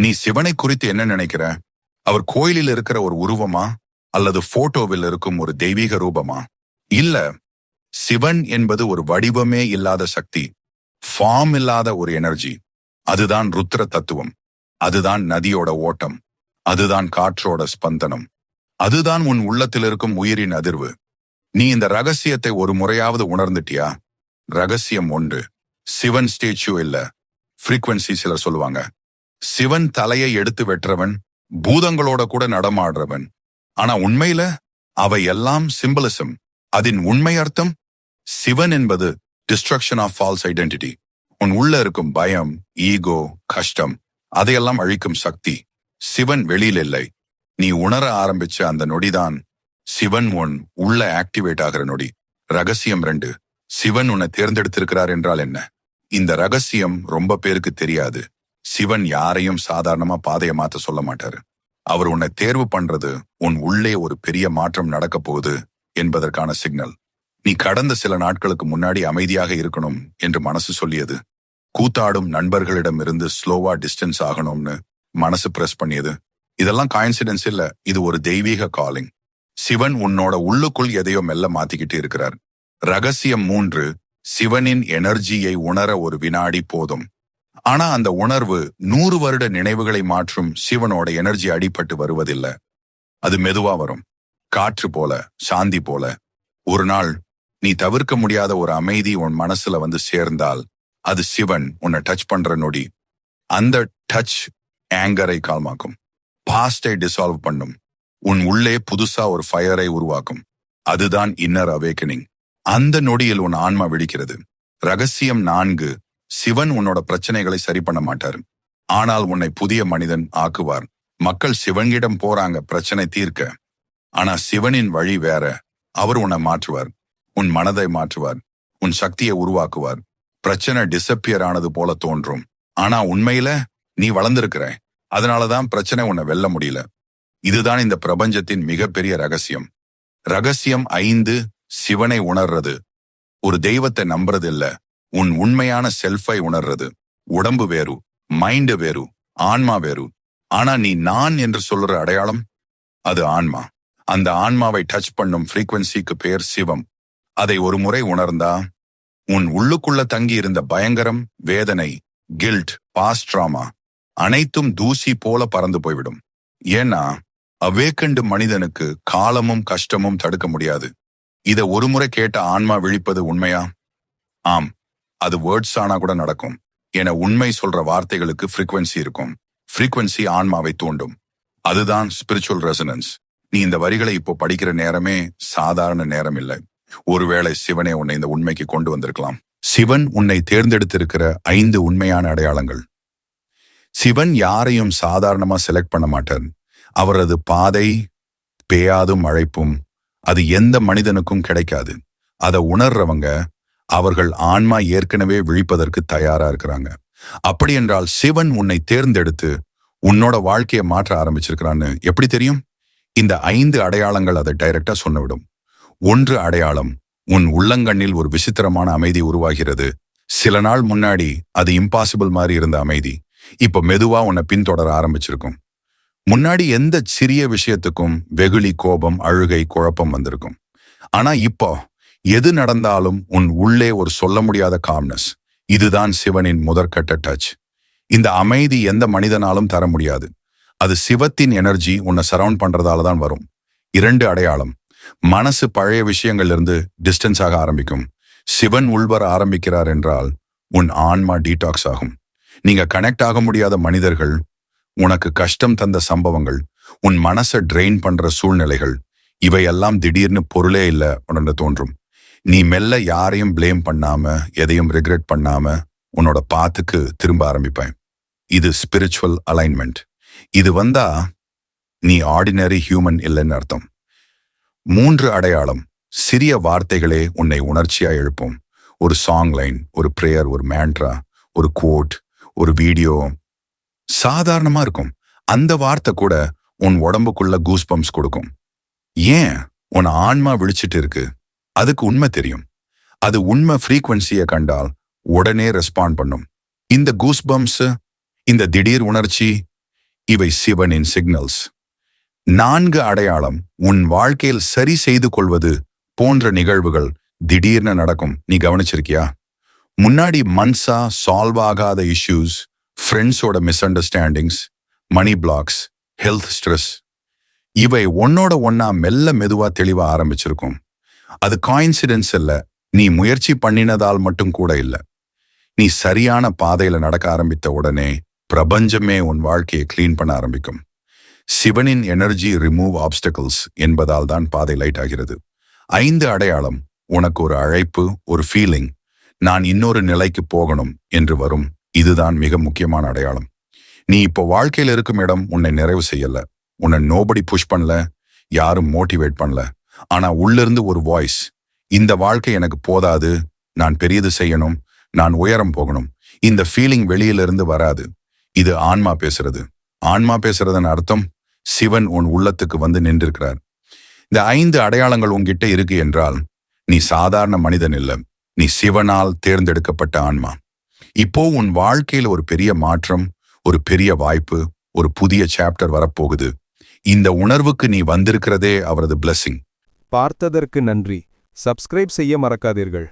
நீ சிவனை குறித்து என்ன நினைக்கிற? அவர் கோயிலில் இருக்கிற ஒரு உருவமா? அல்லது போட்டோவில் இருக்கும் ஒரு தெய்வீக ரூபமா? இல்ல சிவன் என்பது ஒரு வடிவமே இல்லாத சக்தி ஃபார்ம் இல்லாத ஒரு எனர்ஜி அதுதான் ருத்ர தத்துவம். அதுதான் நதியோட ஓட்டம். அதுதான் காற்றோட ஸ்பந்தனம். அதுதான் உன் உள்ளத்தில் இருக்கும் உயிரின் அதிர்வு. நீ இந்த ரகசியத்தை ஒரு முறையாவது உணர்ந்துட்டியா? ரகசியம் ஒன்று. சிவன் ஸ்டேச்சு இல்ல. ஃப்ரீக்வன்சி சிலர் சொல்லுவாங்க. சிவன் தலையை எடுத்து வெட்டுறவன் பூதங்களோட கூட நடமாடுறவன். ஆனா உண்மையில அவை எல்லாம் சிம்பலிசம் அதன் உண்மை அர்த்தம் சிவன் என்பது டிஸ்ட்ரக்ஷன் ஆஃப் ஃபால்ஸ் ஐடென்டிட்டி உன் உள்ள இருக்கும் பயம் ஈகோ கஷ்டம் அதையெல்லாம் அழிக்கும் சக்தி. சிவன் வெளியில் இல்லை. நீ உணர ஆரம்பிச்ச அந்த நொடிதான் சிவன் உன் உள்ள ஆக்டிவேட் ஆகிற நொடி. ரகசியம் ரெண்டு சிவன் உன்னை தேர்ந்தெடுத்திருக்கிறார் என்றால் என்ன? இந்த ரகசியம் ரொம்ப பேருக்கு தெரியாது. சிவன் யாரையும் சாதாரணமா பாதைய மாத்த சொல்ல மாட்டாரு. அவர் உன்னை தேர்வு பண்றது உன் உள்ளே ஒரு பெரிய மாற்றம் நடக்க போகுது என்பதற்கான சிக்னல். நீ கடந்த சில நாட்களுக்கு முன்னாடி அமைதியாக இருக்கணும் என்று மனசு சொல்லியது. கூத்தாடும் நண்பர்களிடம் இருந்து ஸ்லோவா டிஸ்டன்ஸ் ஆகணும்னு மனசு பிரஸ் பண்ணியது. இதெல்லாம் காயின்சிடன்ஸ் இல்ல. இது ஒரு தெய்வீக காலிங். சிவன் உன்னோட உள்ளுக்குள் எதையோ மெல்ல மாத்திக்கிட்டு இருக்கிறார். ரகசியம் மூன்று சிவனின் எனர்ஜியை உணர ஒரு வினாடி போதும். ஆனா அந்த உணர்வு நூறு வருட நினைவுகளை மாற்றும் சிவனோட எனர்ஜி அடிபட்டு வருவதில்லை. அது மெதுவா வரும். காற்று போல சாந்தி போல. ஒரு நாள் நீ தவிர்க்க முடியாத ஒரு அமைதி உன் மனசுல வந்து சேர்ந்தால் அது சிவன் உன்னை டச் பண்ற நொடி. அந்த டச் ஆங்கரை கால்மாக்கும். பாஸ்டை டிசால்வ் பண்ணும். உன் உள்ளே புதுசா ஒரு ஃபயரை உருவாக்கும். அதுதான் இன்னர் அவேக்கனிங் அந்த நொடியில் உன் ஆன்மா வெடிக்கிறது ரகசியம் நான்கு சிவன் உன்னோட பிரச்சனைகளை சரி பண்ண மாட்டார். ஆனால் உன்னை புதிய மனிதன் ஆக்குவார். மக்கள் சிவன்கிடம் போறாங்க பிரச்சனை தீர்க்க. ஆனா சிவனின் வழி வேற. அவர் உன்னை மாற்றுவார். உன் மனதை மாற்றுவார். உன் சக்தியை உருவாக்குவார். பிரச்சனை டிசப்பியர் ஆனது போல தோன்றும். ஆனா உண்மையில நீ வளர்ந்திருக்கிற. அதனாலதான் பிரச்சனை உன்னை வெல்ல முடியல. இதுதான் இந்த பிரபஞ்சத்தின் மிகப்பெரிய ரகசியம். ரகசியம் ஐந்து சிவனை உணர்றது. ஒரு தெய்வத்தை நம்புறது இல்ல உன் உண்மையான செல்ஃபை உணர்றது. உடம்பு வேறு மைண்டு வேறு ஆன்மா வேறு. ஆனா நீ நான் என்று சொல்ற அடையாளம் அது ஆன்மா. அந்த ஆன்மாவை டச் பண்ணும் ஃப்ரீக்வன்சிக்கு பெயர் சிவம். அதை ஒரு முறை உணர்ந்தா உன் உள்ளுக்குள்ள தங்கி இருந்த பயங்கரம் வேதனை கில்ட் பாஸ்ட் ட்ராமா அனைத்தும் தூசி போல பறந்து போய்விடும். ஏன்னா அவேக்கண்டு மனிதனுக்கு காலமும் கஷ்டமும் தடுக்க முடியாது. இத ஒருமுறை கேட்ட ஆன்மா விழிப்பது உண்மையா? ஆம். அது வேர்ட்ஸ் ஆனா கூட நடக்கும். என உண்மை சொல்ற வார்த்தைகளுக்கு ஃப்ரீக்வன்சி இருக்கும். ஃப்ரீக்வன்சி ஆன்மாவை தூண்டும். அதுதான் ஸ்பிரிச்சுவல் ரெசனன்ஸ் நீ இந்த வரிகளை இப்போ படிக்கிற நேரமே சாதாரண நேரம் இல்லை. ஒருவேளை சிவனே உன்னை இந்த உண்மைக்கு கொண்டு வந்திருக்கலாம். சிவன் உன்னை தேர்ந்தெடுத்திருக்கிற ஐந்து உண்மையான அடையாளங்கள். சிவன் யாரையும் சாதாரணமா செலக்ட் பண்ண மாட்டார். அவரது பாதை பேயாதும் அழைப்பும் அது எந்த மனிதனுக்கும் கிடைக்காது. அதை உணர்றவங்க அவர்கள் ஆன்மா ஏற்கனவே விழிப்பதற்கு தயாரா இருக்கிறாங்க. அப்படி என்றால் சிவன் உன்னை தேர்ந்தெடுத்து உன்னோட வாழ்க்கையை மாற்ற ஆரம்பிச்சிருக்கிறான்னு எப்படி தெரியும்? இந்த ஐந்து அடையாளங்கள் அதை டைரக்டா சொன்னவிடும். ஒன்று அடையாளம் உன் உள்ளங்கண்ணில் ஒரு விசித்திரமான அமைதி உருவாகிறது. சில நாள் முன்னாடி அது இம்பாசிபிள் மாதிரி இருந்த அமைதி. இப்ப மெதுவா உன்னை பின்தொடர ஆரம்பிச்சிருக்கும். முன்னாடி எந்த சிறிய விஷயத்துக்கும் வெகுளி கோபம் அழுகை குழப்பம் வந்திருக்கும். ஆனா இப்போ எது நடந்தாலும் உன் உள்ளே ஒரு சொல்ல முடியாத காம்னஸ் இதுதான் சிவனின் முதற்கட்ட டச் இந்த அமைதி எந்த மனிதனாலும் தர முடியாது. அது சிவத்தின் எனர்ஜி உன்னை சரவுண்ட் பண்றதால தான் வரும். இரண்டு அடையாளம். மனசு பழைய விஷயங்கள்ல இருந்து டிஸ்டன்ஸ் ஆக ஆரம்பிக்கும். சிவன் உள்வர ஆரம்பிக்கிறார் என்றால் உன் ஆன்மா டீடாக்ஸ் ஆகும். நீங்க கனெக்ட் ஆக முடியாத மனிதர்கள் உனக்கு கஷ்டம் தந்த சம்பவங்கள் உன் மனசை ட்ரெயின் பண்ற சூழ்நிலைகள் இவையெல்லாம் திடீர்னு பொருளே இல்ல உடனே தோன்றும். நீ மெல்ல யாரையும் ப்ளேம் பண்ணாம எதையும் ரிக்ரெட் பண்ணாம உன்னோட பாத்துக்கு திரும்ப ஆரம்பிப்பேன். இது ஸ்பிரிச்சுவல் அலைன்மெண்ட் இது வந்தா நீ ஆர்டினரி ஹியூமன் இல்லைன்னு அர்த்தம். மூன்று அடையாளம். சிறிய வார்த்தைகளே உன்னை உணர்ச்சியா எழுப்பும். ஒரு சாங் லைன் ஒரு பிரேயர் ஒரு மேண்ட்ரா ஒரு கோட் ஒரு வீடியோ சாதாரணமா இருக்கும். அந்த வார்த்தை கூட உன் உடம்புக்குள்ள கூஸ் பம்ப்ஸ் கொடுக்கும். ஏன்? உன் ஆன்மா விழிச்சிட்டு இருக்கு. அதுக்கு உண்மை தெரியும். அது உண்மை ஃப்ரீக்வன்சியை கண்டால் உடனே ரெஸ்பாண்ட் பண்ணும். இந்த கூஸ்பம்ஸ் இந்த திடீர் உணர்ச்சி இவை சிவனின் சிக்னல்ஸ் நான்கு அடையாளம் உன் வாழ்க்கையில் சரி செய்து கொள்வது போன்ற நிகழ்வுகள் திடீர்னு நடக்கும். நீ கவனிச்சிருக்கியா? முன்னாடி மன்சா சால்வ் ஆகாத இஷ்யூஸ் ஃப்ரெண்ட்ஸோட misunderstandings money blocks health stress இவை ஒன்னோட ஒன்னா மெல்ல மெதுவா தெளிவா ஆரம்பிச்சிருக்கும். அது காயின்சிடென்ஸ் இல்ல. நீ முயற்சி பண்ணினதால் மட்டும் கூட இல்ல. நீ சரியான பாதையில நடக்க ஆரம்பித்த உடனே பிரபஞ்சமே உன் வாழ்க்கையை கிளீன் பண்ண ஆரம்பிக்கும். சிவனின் எனர்ஜி ரிமூவ் ஆப்ஸ்டக்கிள்ஸ் என்பதால் தான் பாதை லைட் ஆகிறது. ஐந்து அடையாளம் உனக்கு ஒரு அழைப்பு ஒரு ஃபீலிங் நான் இன்னொரு நிலைக்கு போகணும் என்று வரும். இதுதான் மிக முக்கியமான அடையாளம். நீ இப்போ வாழ்க்கையில் இருக்கும் இடம் உன்னை நிறைவு செய்யல. உன்னை நோபடி புஷ் பண்ணல. யாரும் மோட்டிவேட் பண்ணல. ஆனா உள்ளிருந்து ஒரு வாய்ஸ் இந்த வாழ்க்கை எனக்கு போதாது நான் பெரியது செய்யணும் நான் உயரம் போகணும். இந்த ஃபீலிங் வெளியிலிருந்து வராது. இது ஆன்மா பேசுறது. ஆன்மா பேசுறதன் அர்த்தம் சிவன் உன் உள்ளத்துக்கு வந்து நின்றிருக்கிறார். இந்த ஐந்து அடையாளங்கள் உன்கிட்ட இருக்கு என்றால் நீ சாதாரண மனிதன் இல்ல. நீ சிவனால் தேர்ந்தெடுக்கப்பட்ட ஆன்மா. இப்போ உன் வாழ்க்கையில் ஒரு பெரிய மாற்றம் ஒரு பெரிய வாய்ப்பு ஒரு புதிய சாப்டர் வரப்போகுது. இந்த உணர்வுக்கு நீ வந்திருக்கிறதே அவரது பிளஸ்ஸிங் பார்த்ததற்கு நன்றி. சப்ஸ்கிரைப் செய்ய மறக்காதீர்கள்.